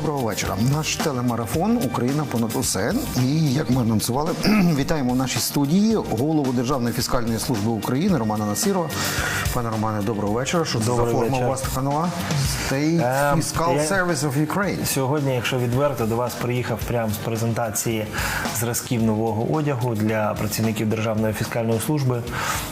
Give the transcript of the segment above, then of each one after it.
Доброго вечора. Наш телемарафон Україна понад усе. І як ми анонсували, вітаємо в нашій студії голову Державної фіскальної служби України Романа Насірова. Пане Романе, доброго вечора. Що це за Добрий форма вечір. у вас така нова? State Ем, Fiscal я- Service of Ukraine. Сьогодні, якщо відверто, до вас приїхав прямо з презентації зразків нового одягу для працівників Державної фіскальної служби.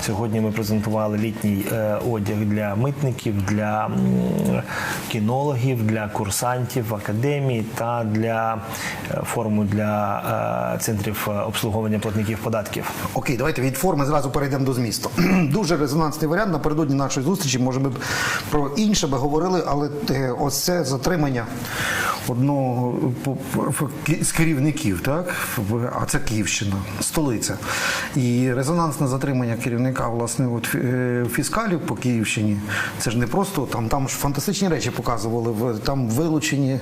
Сьогодні ми презентували літній е, одяг для митників, для м, кінологів, для курсантів в академії та для е, форму для е, центрів е, обслуговування платників податків. Окей, давайте від форми зразу перейдемо до змісту. Дуже резонансний варіант. Напередодні нашої зустрічі, може, ми про інше би говорили, але ось це затримання одного з керівників, так? А це Київщина, столиця. І резонансне затримання керівника власне от, е, фіскалів по Київщині. Це ж не просто там, там ж фантастичні речі показували. Там вилучені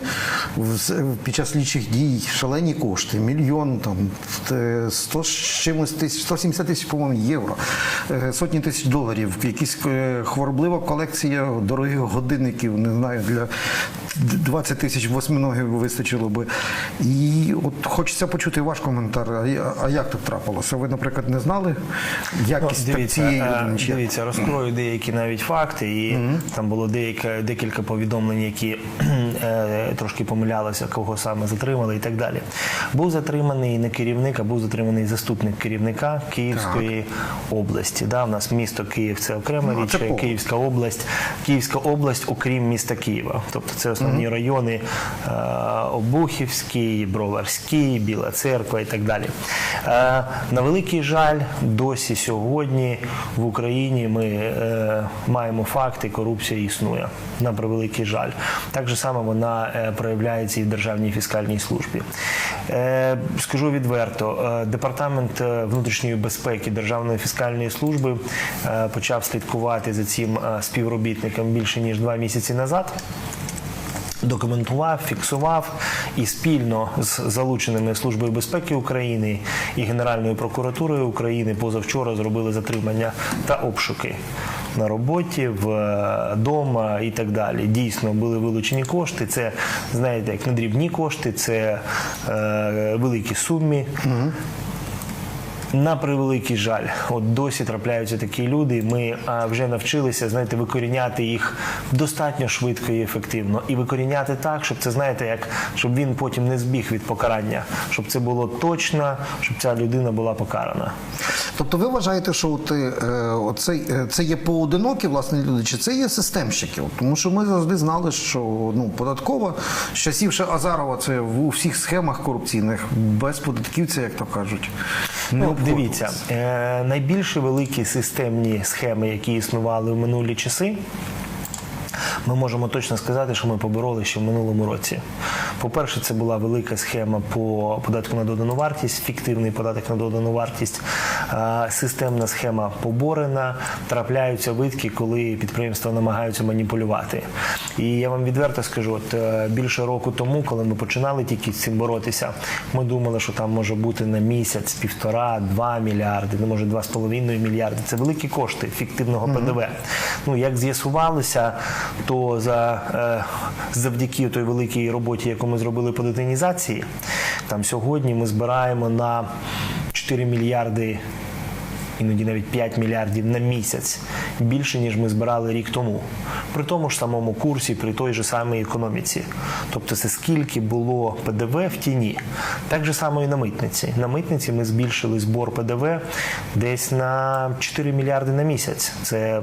під час слідчих дій шалені кошти, мільйон там е, 100 з чимось тисяч, 170 тисяч, по-моєму, євро, е, сотні тисяч доларів, якісь е, хвороблива колекція дорогих годинників, не знаю, для 20 тисяч восьминогів вистачило би. І от хочеться почути ваш коментар. А, як так трапилося? Ви, наприклад, не знали якість так цієї е, чи дивіться, розкрою деякі навіть факти, і там було деяке, декілька повідомлень, які е, трошки помилялися, кого саме затримали і так далі. Був затриманий не керівник, а був затриманий заступник керівника Київської області. Да, у нас місто Київ це окрема Ну, річ, це. Київська область, Київська область, окрім міста Києва. Тобто це основні райони е, Обухівський, Броварський, Біла Церква і так далі. Е, на великий жаль, досі сьогодні в Україні ми е, маємо факти, корупція існує. На превеликий жаль. Так же само вона е, проявляється і в Державній фіскальній службі. Е, скажу відверто, е, департамент е, внутрішньої безпеки Державної фіскальної служби е, почав слідкувати за цим е, співробітником більше ніж два місяці назад. Документував, фіксував і спільно з залученими Службою безпеки України і Генеральною прокуратурою України позавчора зробили затримання та обшуки на роботі, вдома і так далі. Дійсно були вилучені кошти. Це знаєте, як не дрібні кошти, це е, великі суми. На превеликий жаль, от досі трапляються такі люди. Ми вже навчилися знаєте, викоріняти їх достатньо швидко і ефективно, і викоріняти так, щоб це знаєте, як щоб він потім не збіг від покарання, щоб це було точно, щоб ця людина була покарана. Тобто ви вважаєте, що от, е, оцей, е, це є поодинокі власне люди, чи це є системщики? Тому що ми завжди знали, що ну, податкова з часів ще Азарова це в у всіх схемах корупційних, без податківця, як то кажуть. не Ну. Дивіться, е, найбільші великі системні схеми, які існували в минулі часи. Ми можемо точно сказати, що ми побороли ще в минулому році. По-перше, це була велика схема по податку на додану вартість, фіктивний податок на додану вартість, системна схема поборена. Трапляються витки, коли підприємства намагаються маніпулювати. І я вам відверто скажу, от е, більше року тому, коли ми починали тільки з цим боротися, ми думали, що там може бути на місяць півтора, два мільярди, ну може два з половиною мільярди. Це великі кошти фіктивного ПДВ. Ну як з'ясувалося, то за е, завдяки той великій роботі, яку ми зробили по детинізації, там сьогодні ми збираємо на 4 мільярди. Іноді навіть 5 мільярдів на місяць більше ніж ми збирали рік тому, при тому ж самому курсі, при той же самій економіці. Тобто, це скільки було ПДВ в тіні. Так же само і на митниці. На митниці ми збільшили збор ПДВ десь на 4 мільярди на місяць. Це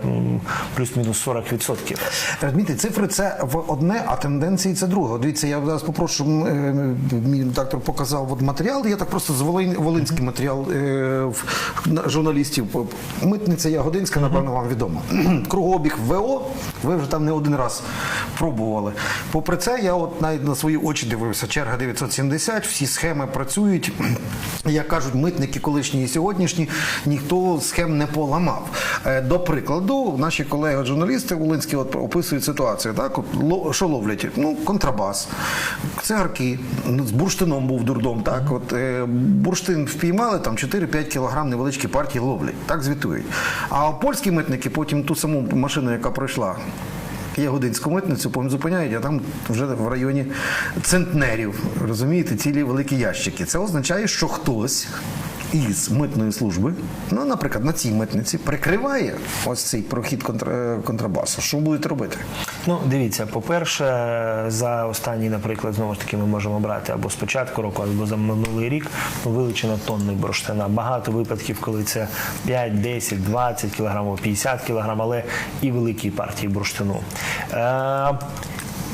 плюс-мінус 40%. Розумієте, цифри це в одне, а тенденції це друге. Дивіться, я зараз попрошу, е, мій редактор показав от матеріал. Я так просто з Волин, волинський матеріал е, в- на- журналістів. Митниця Ягодинська, напевно, вам відомо. Кругообіг ВО, ви вже там не один раз пробували. Попри це, я от навіть на свої очі дивився. Черга 970, всі схеми працюють. Як кажуть, митники колишні і сьогоднішні, ніхто схем не поламав. Е, До прикладу, наші колеги-журналісти Волинські от описують ситуацію. Так, що ловлять? Ну, контрабас, цигарки, ну, з бурштином був дурдом. Так, от е, бурштин впіймали, там 4-5 кілограм невеличкі партії ловлять. Так звітують. А польські митники потім ту саму машину, яка пройшла Ягодинську митницю, потім зупиняють, а там вже в районі центнерів, розумієте, цілі великі ящики. Це означає, що хтось із митної служби, ну, наприклад, на цій митниці, прикриває ось цей прохід контра- контрабасу. Що будуть робити? Ну, дивіться, по-перше, за останній, наприклад, знову ж таки, ми можемо брати або з початку року, або за минулий рік ну, вилучено тонни бурштина. Багато випадків, коли це 5, 10, 20 кілограмів, 50 кілограмів, але і великі партії бурштину.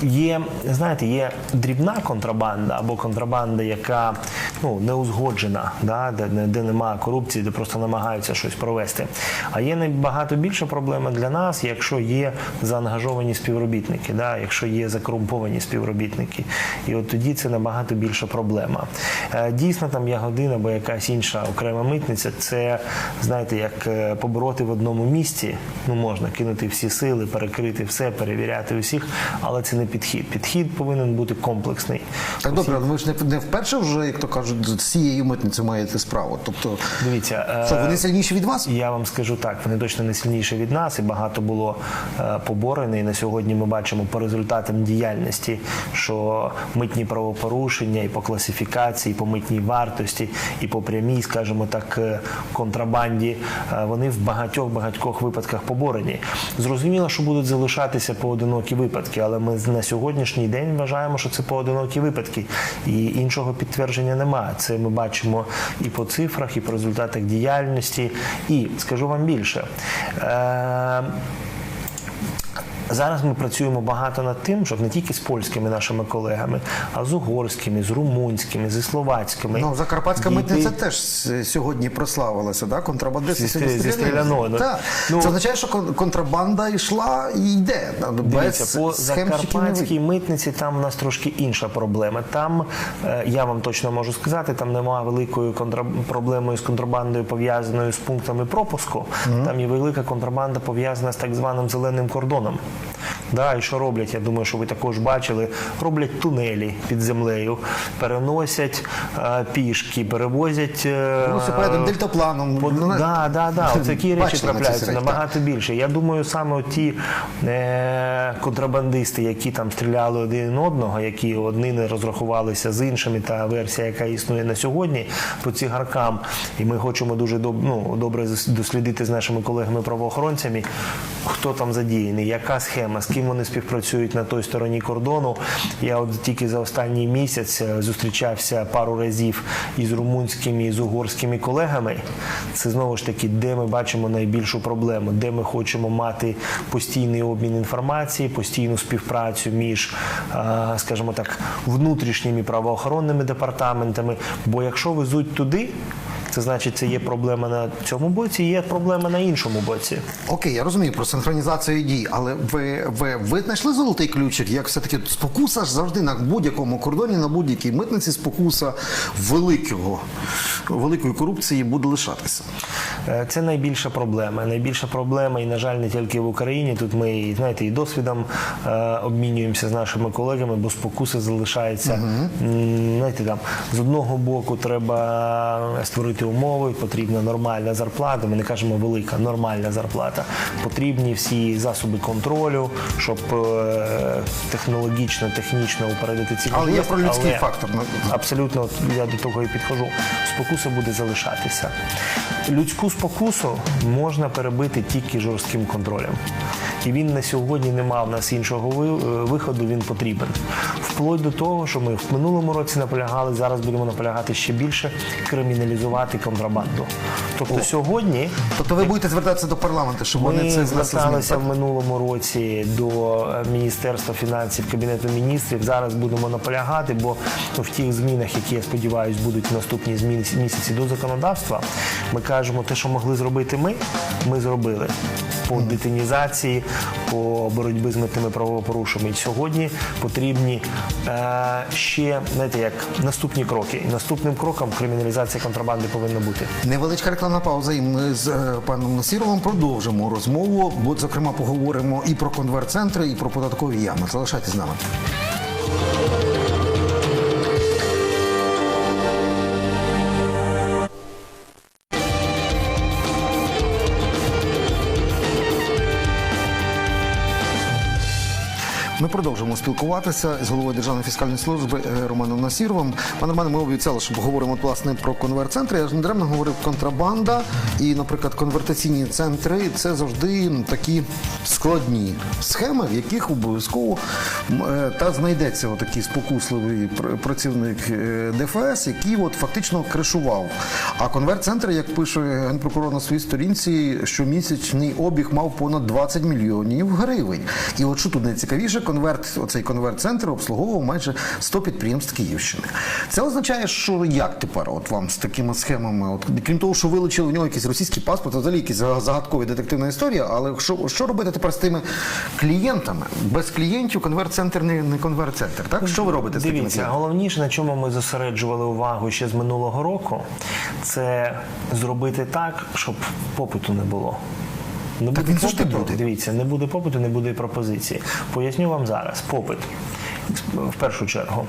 Є, знаєте, є дрібна контрабанда або контрабанда, яка ну, не узгоджена, да, де, де, де немає корупції, де просто намагаються щось провести. А є набагато більша проблема для нас, якщо є заангажовані співробітники, да, якщо є закорумповані співробітники. І от тоді це набагато більша проблема. Е, Дійсно, там ягодина або якась інша окрема митниця, це знаєте, як е, побороти в одному місці. Ну можна кинути всі сили, перекрити все, перевіряти усіх, але це не підхід. Підхід повинен бути комплексний. Так добре, але ви ж не, вперше вже, як то кажуть, з цією митницею маєте справу. Тобто, Дивіться, е, що вони сильніші від вас? Я вам скажу так, вони точно не сильніші від нас, і багато було е, поборено. І на сьогодні ми бачимо по результатам діяльності, що митні правопорушення і по класифікації, і по митній вартості, і по прямій, скажімо так, е, контрабанді, е, вони в багатьох багатьох випадках поборені. Зрозуміло, що будуть залишатися поодинокі випадки, але ми на сьогоднішній день вважаємо, що це поодинокі випадки, і іншого підтвердження немає. Це ми бачимо і по цифрах, і по результатах діяльності. І скажу вам більше. Е- Зараз ми працюємо багато над тим, щоб не тільки з польськими нашими колегами, а з угорськими, з румунськими, зі словацькими. Ну, Закарпатська дійти- митниця теж сьогодні прославилася, да? контрабандисти Зі стріляною. Так. Ну, Це означає, що кон- контрабанда йшла і йде. Без Дивіться, по закарпатській митниці там у нас трошки інша проблема. Там е, я вам точно можу сказати, там немає великої контра... проблемою з контрабандою пов'язаною з пунктами пропуску. Там є велика контрабанда пов'язана з так званим зеленим кордоном. Да, і що роблять? Я думаю, що ви також бачили. Роблять тунелі під землею, переносять е, пішки, перевозять е, Велосипедом, дельтапланом. По- Ну, да, да, да. От такі речі бачили на ці трапляються набагато більше. Я думаю, саме ті е, контрабандисти, які там стріляли один одного, які одні не розрахувалися з іншими, та версія, яка існує на сьогодні, по цигаркам, і ми хочемо дуже доб, ну, добре дослідити з нашими колегами-правоохоронцями, хто там задіяний, яка схема, з ким вони співпрацюють на той стороні кордону. Я от тільки за останній місяць е, зустрічався пару разів із румунськими і з угорськими колегами. Це знову ж таки, де ми бачимо найбільшу проблему, де ми хочемо мати постійний обмін інформації, постійну співпрацю між, е, скажімо так, внутрішніми правоохоронними департаментами. Бо якщо везуть туди. Це значить, це є проблема на цьому боці, є проблема на іншому боці. Окей, я розумію про синхронізацію дій, але ви, ви, ви знайшли золотий ключик, як все-таки спокуса ж завжди на будь-якому кордоні, на будь-якій митниці спокуса великого, великої корупції буде лишатися. Е, Це найбільша проблема. Найбільша проблема, і на жаль, не тільки в Україні. Тут ми знаєте, і досвідом е, обмінюємося з нашими колегами, бо спокуси залишаються. м, Знаєте, там з одного боку треба створити умови, потрібна нормальна зарплата. Ми не кажемо велика, нормальна зарплата. Потрібні всі засоби контролю, щоб е, технологічно, технічно упередити ці Але є про людський Але- фактор. Ну, Абсолютно, я до того і підходжу. Спокуса буде залишатися. Людську спокусу можна перебити тільки жорстким контролем. І він на сьогодні не мав нас іншого е, виходу, він потрібен. Вплоть до того, що ми в минулому році наполягали, зараз будемо наполягати ще більше криміналізувати контрабанду. Тобто сьогодні Тобто ви будете звертатися до парламенту, щоб вони це зверталися в минулому році до е, Міністерства фінансів, Кабінету міністрів. Зараз будемо наполягати, бо ну, в тих змінах, які я сподіваюся, будуть в наступні зміни місяці до законодавства, ми кажемо, те, що могли зробити ми, ми зробили. По детинізації, по боротьбі з митними правопорушеннями. І сьогодні потрібні е, ще знаєте, як наступні кроки. І наступним кроком криміналізація контрабанди повинна бути. Невеличка рекламна пауза, і ми з е, паном Насіровим продовжимо розмову, бо, зокрема, поговоримо і про конверт-центри, і про податкові ями. Залишайтесь з нами. Ми продовжуємо спілкуватися з головою Державної фіскальної служби е, Романом Насіровим. Пане Романе, ми обіцяли, що поговоримо власне про конверт-центри. Я ж недаремно говорив контрабанда і, наприклад, конвертаційні центри це завжди такі складні схеми, в яких обов'язково е, та знайдеться отакий спокусливий працівник е, ДФС, який от фактично кришував. А конверт-центр, як пише генпрокурор на своїй сторінці, щомісячний обіг мав понад 20 мільйонів гривень. І от що тут найцікавіше, конверт, оцей конверт-центр обслуговував майже 100 підприємств Київщини. Це означає, що як тепер от вам з такими схемами? От крім того, що вилучили в нього якийсь російський паспорт, взагалі якась загадкова детективна історія. Але що, що робити тепер з тими клієнтами? Без клієнтів конверт-центр не, не конверт-центр. Так що ви робите з такими Дивіться, клієнтами? головніше, на чому ми зосереджували увагу ще з минулого року, це зробити так, щоб попиту не було. Не Так буде він завжди попиту, буде. Дивіться, не буде попиту, не буде пропозиції. Поясню вам зараз. Попит. В першу чергу,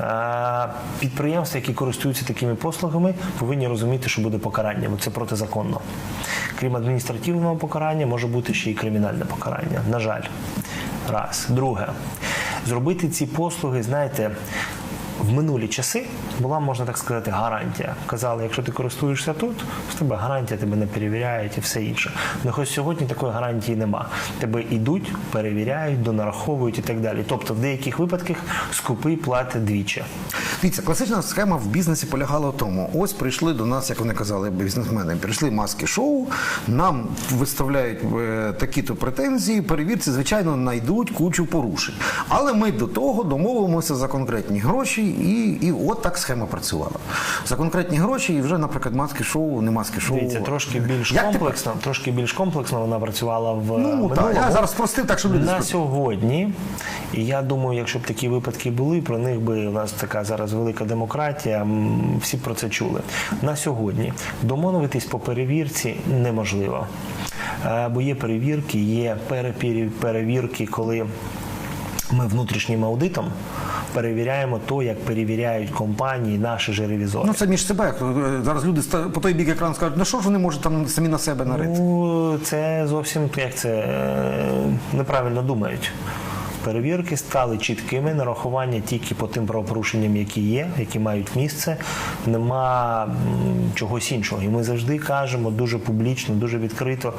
Е, підприємства, які користуються такими послугами, повинні розуміти, що буде покарання, бо це протизаконно. Крім адміністративного покарання, може бути ще й кримінальне покарання. На жаль, раз. Друге, зробити ці послуги, знаєте, в минулі часи була, можна так сказати, гарантія. Казали, якщо ти користуєшся тут, в тебе гарантія тебе не перевіряють і все інше. Ну хоч сьогодні такої гарантії нема. Тебе йдуть, перевіряють, донараховують і так далі. Тобто, в деяких випадках скупий платить двічі. Дивіться, класична схема в бізнесі полягала в тому: ось прийшли до нас, як вони казали, бізнесмени, прийшли маски шоу, нам виставляють е, такі-то претензії, перевірці, звичайно, знайдуть кучу порушень. Але ми до того домовимося за конкретні гроші, і, і от так схема працювала. За конкретні гроші, і вже, наприклад, маски шоу, не маски шоу. Дивіться, трошки більш Як тепер? комплексно, трошки більш комплексно вона працювала в Ну, минулому. так, я зараз спростив так, щоб люди на сьогодні. І я думаю, якщо б такі випадки були, про них би у нас така зараз велика демократія. Всі про це чули. На сьогодні домовитись по перевірці неможливо. Е, Бо є перевірки, є перепірі- перевірки, коли ми внутрішнім аудитом перевіряємо то, як перевіряють компанії наші ж ревізори. Ну, це між себе. Е, Зараз люди по той бік екрану скажуть, ну що ж вони можуть там самі на себе нарити? Ну, це зовсім як це е, неправильно думають. Перевірки стали чіткими, нарахування тільки по тим правопорушенням, які є, які мають місце. Нема чогось іншого. І ми завжди кажемо дуже публічно, дуже відкрито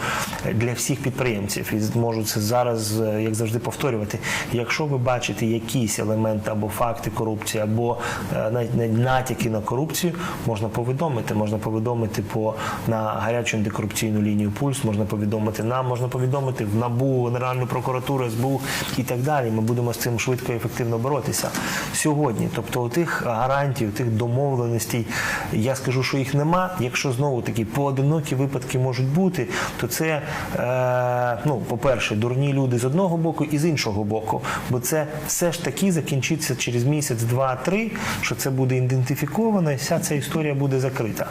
для всіх підприємців. І можу це зараз, е, як завжди, повторювати. Якщо ви бачите якісь елементи або факти корупції, або е, натяки на корупцію, можна повідомити. Можна повідомити по на гарячу антикорупційну лінію пульс, можна повідомити нам, можна повідомити в НАБУ, Генеральну прокуратуру, СБУ і так далі. Ми будемо з цим швидко і ефективно боротися сьогодні. Тобто, у тих гарантій, у тих домовленостей, я скажу, що їх нема. Якщо знову такі поодинокі випадки можуть бути, то це е, ну, по-перше, дурні люди з одного боку і з іншого боку. Бо це все ж таки закінчиться через місяць, два, три, що це буде ідентифіковано, і вся ця історія буде закрита.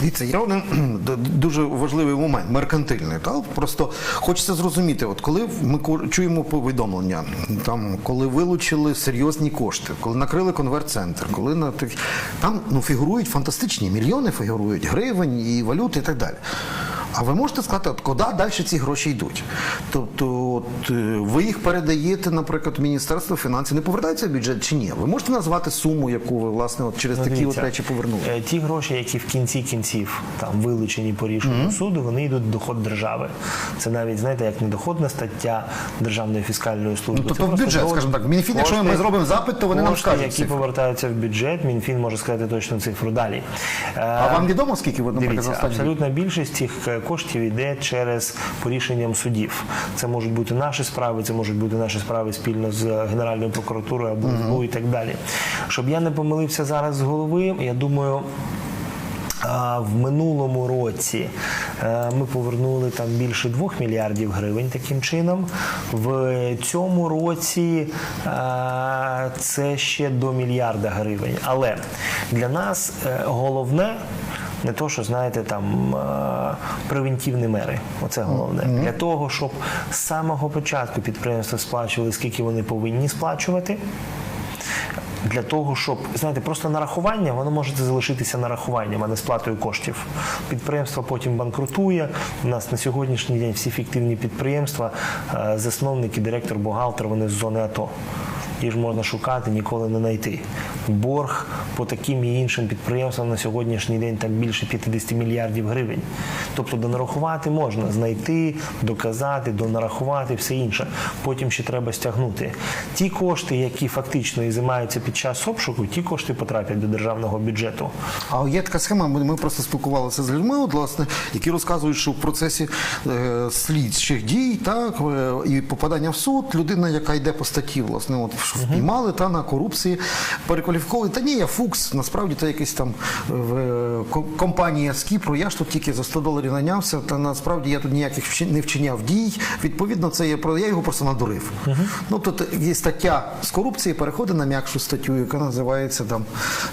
Дивіться, є один дуже важливий момент, меркантильний. Та? Просто хочеться зрозуміти, от коли ми чуємо повідомлення, там, коли вилучили серйозні кошти, коли накрили конверт-центр, коли на там ну, фігурують фантастичні мільйони, фігурують гривень і валюти і так далі. А ви можете сказати, от куди далі ці гроші йдуть? Тобто, от, е, ви їх передаєте, наприклад, Міністерство фінансів, не повертається в бюджет чи ні? Ви можете назвати суму, яку ви власне от через Ну, такі от речі повернули? е, Ті гроші, які в кінці кінців там вилучені по рішенню суду, вони йдуть в доход держави. Це навіть знаєте, як не доходна стаття Державної фіскальної служби. Ну, тобто в бюджет, скажімо так. Мінфін, якщо ми зробимо запит, то вони нам скажуть які цифру. повертаються в бюджет. Мінфін може сказати точну цифру далі. Е, А вам відомо, скільки ви, наприклад, Дивіться, абсолютна більшість цих коштів йде через по рішенням судів. Це можуть бути наші справи, це можуть бути наші справи спільно з Генеральною прокуратурою або СБУ і так далі. Щоб я не помилився зараз з голови, я думаю. В минулому році е, ми повернули там більше 2 мільярдів гривень таким чином. В цьому році е, це ще до мільярда гривень. Але для нас е, головне не то, що знаєте, там е, превентивні мери. Оце головне. Для того, щоб з самого початку підприємства сплачували, скільки вони повинні сплачувати. для того, щоб знаєте, просто нарахування воно може залишитися нарахуванням, а не сплатою коштів. Підприємство потім банкрутує. У нас на сьогоднішній день всі фіктивні підприємства, е, засновники, директор, бухгалтер, вони з зони АТО. Їх можна шукати, ніколи не знайти. Борг по таким і іншим підприємствам на сьогоднішній день так більше 50 мільярдів гривень. Тобто донарахувати можна, знайти, доказати, донарахувати, все інше. Потім ще треба стягнути. Ті кошти, які фактично і займаються під час обшуку, ті кошти потраплять до державного бюджету. А є така схема, ми просто спілкувалися з людьми, от, власне, які розказують, що в процесі е, слідчих дій так, е, і попадання в суд, людина, яка йде по статті, власне, от, що впіймали та на корупції, перекваліфіковує. Та ні, я Фукс, насправді це якийсь там е, в- компанія з Кіпру, я ж тут тільки за 100 доларів нанявся, та насправді я тут ніяких не вчиняв дій. Відповідно, це є про я його просто надурив. Ну, тут є стаття з корупції, переходить на м'якшу статтю, яка називається там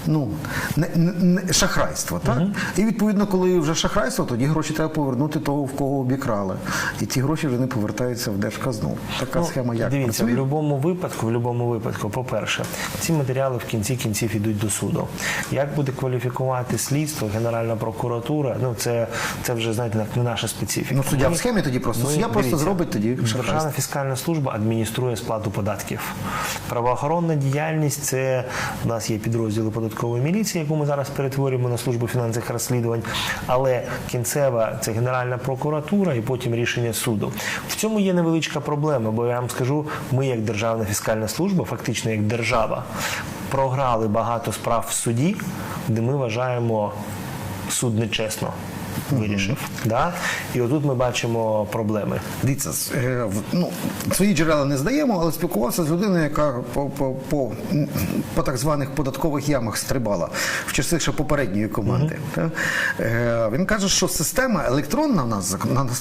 ну, не, не, не- шахрайство. Так? І відповідно, коли вже шахрайство, тоді гроші треба повернути того, в кого обікрали. І ті гроші вже не повертаються в держказну. Така схема як Ну, Дивіться, в будь-якому випадку, в будь-якому випадку, по-перше, ці матеріали в кінці кінців йдуть до суду. Як буде кваліфікувати слідство, Генеральна прокуратура, ну це, це вже знаєте, не наша специфіка. Ну, суддя в схемі тоді просто. ми- Суддя просто зробить тоді Державна фіскальна служба адмініструє сплату податків. Правоохоронна діяльність це у нас є підрозділи податкової міліції, яку ми зараз перетворюємо на службу фінансових розслідувань. Але кінцева це Генеральна прокуратура і потім рішення суду. В цьому є невеличка проблема, бо я вам скажу, ми як Державна фіскальна служба, фактично як держава, програли багато справ в суді, де ми вважаємо суд нечесно. Вирішив, да? і отут ми бачимо проблеми. Дивіться, е, ну, свої джерела не здаємо, але спілкувався з людиною, яка по, по, по, по так званих податкових ямах стрибала в часи ще попередньої команди. Е, Він каже, що система електронна в нас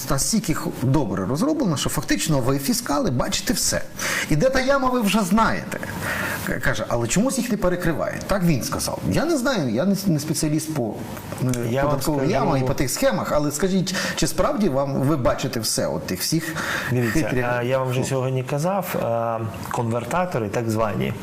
настільки добре розроблена, що фактично ви фіскали бачите все. І де та яма, ви вже знаєте. Каже, але чомусь їх не перекривають. Так він сказав. Я не знаю, я не, спеціаліст по е, Я вам податковим і по тих схемах, але скажіть, чи справді вам ви бачите все, от тих всіх Дивіться, я вам вже сьогодні казав, конвертатори, так звані,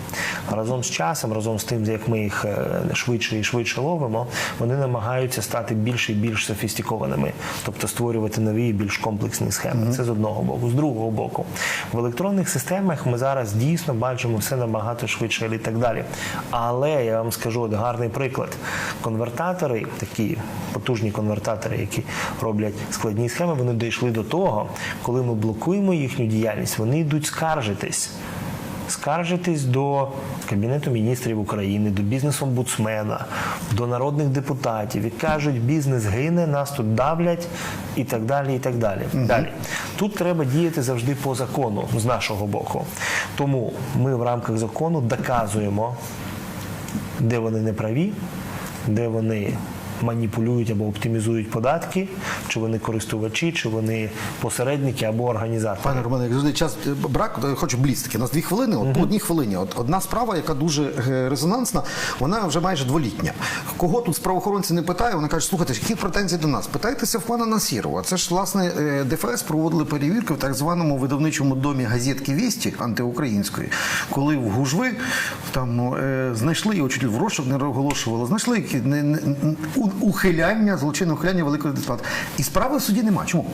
разом з часом, разом з тим, як ми їх е, швидше і швидше ловимо, вони намагаються стати більш і більш софістикованими, тобто створювати нові і більш комплексні схеми. Це з одного боку. З другого боку, в електронних системах ми зараз дійсно бачимо все набагато швидше і так далі. Але я вам скажу от гарний приклад. Конвертатори, такі потужні конвертатори, які роблять складні схеми, вони дійшли до того, коли ми блокуємо їхню діяльність, вони йдуть скаржитись. Скаржитись до Кабінету міністрів України, до бізнес-омбудсмена, до народних депутатів і кажуть, бізнес гине, нас тут давлять і так далі. І так далі. далі. Тут треба діяти завжди по закону з нашого боку. Тому ми в рамках закону доказуємо, де вони не праві, де вони маніпулюють або оптимізують податки, чи вони користувачі, чи вони посередники або організатори. Пане Романе, як завжди час е, брак, хочу блістики. У нас дві хвилини. От по одній хвилині. От одна справа, яка дуже е, резонансна, вона вже майже дволітня. Кого тут з правоохоронців не питає, вони кажуть, слухайте, які претензії до нас? Питайтеся в пана Насірова. Це ж власне е, ДФС проводили перевірки в так званому видавничому домі газетки Вісті антиукраїнської, коли в Гужви там ну, е, знайшли його чуть в розшук не оголошували, знайшли які не, не, у- ухиляння, злочинне ухиляння великого дипломата. І справи в суді нема. Чому?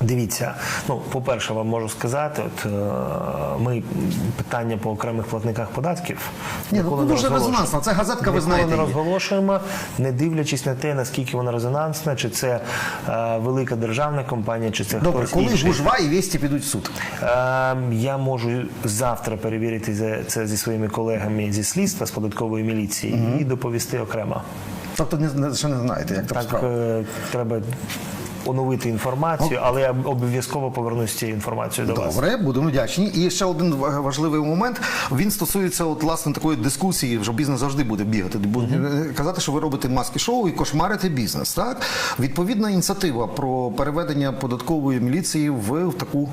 Дивіться, ну по-перше, вам можу сказати, от е, ми питання по окремих платниках податків Ні, ну, дуже резонансно. Це газетка, ви знаєте не розголошуємо, не дивлячись на те, наскільки вона резонансна, чи це е, велика державна компанія, чи це Добре, хтось коли інший. Гужва і Вісті підуть в суд? Е, Я можу завтра перевірити це зі своїми колегами зі слідства з податкової міліції і доповісти окремо. Тобто не, ще не знаєте, як там Так е, треба оновити інформацію, але я обов'язково повернусь цією інформацією до вас. Добре, будемо вдячні. І ще один важливий момент. Він стосується от власне такої дискусії, що бізнес завжди буде бігати. Буде казати, що ви робите маски шоу і кошмарите бізнес. Так відповідна ініціатива про переведення податкової міліції в, в таку.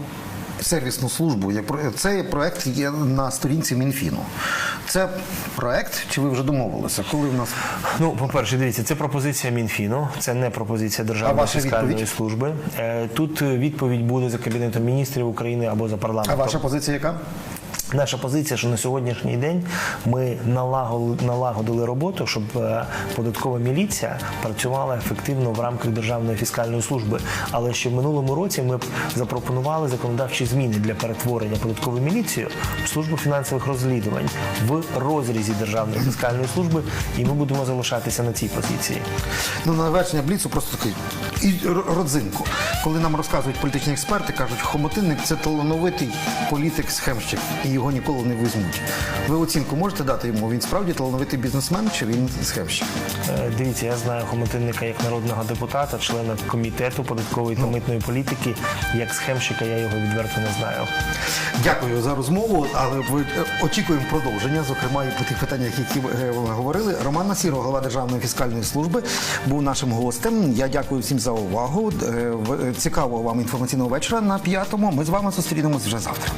Сервісну службу. Як про- Цей проект є на сторінці Мінфіну. Це проект, чи ви вже домовилися? Коли в нас Ну, по-перше, дивіться, це пропозиція Мінфіну, це не пропозиція Державної фіскальної відповідь? служби. Е, Тут відповідь буде за Кабінетом міністрів України або за а ваша позиція яка? Наша позиція, що на сьогоднішній день ми налагодили, роботу, щоб е, податкова міліція працювала ефективно в рамках Державної фіскальної служби. Але ще в минулому році ми запропонували законодавчі зміни для перетворення податкової міліції в службу фінансових розслідувань в розрізі Державної фіскальної служби, і ми будемо залишатися на цій позиції. Ну, на бліцу просто такий і родзинку. Коли нам розказують політичні експерти, кажуть, Хомотинник це талановитий політик схемщик, і його ніколи не візьмуть. Ви оцінку можете дати йому? Він справді талановитий бізнесмен чи він схемщик? Е, Дивіться, я знаю Хомотинника як народного депутата, члена комітету податкової та митної політики. Як схемщика я його відверто не знаю. Дякую за розмову, але ви е, очікуємо продовження, зокрема і по тих питаннях, які ви е, говорили. Роман Насіро, голова Державної фіскальної служби, був нашим гостем. Я дякую всім за увагу. Цікавого вам інформаційного вечора на п'ятому. Ми з вами зустрінемось вже завтра.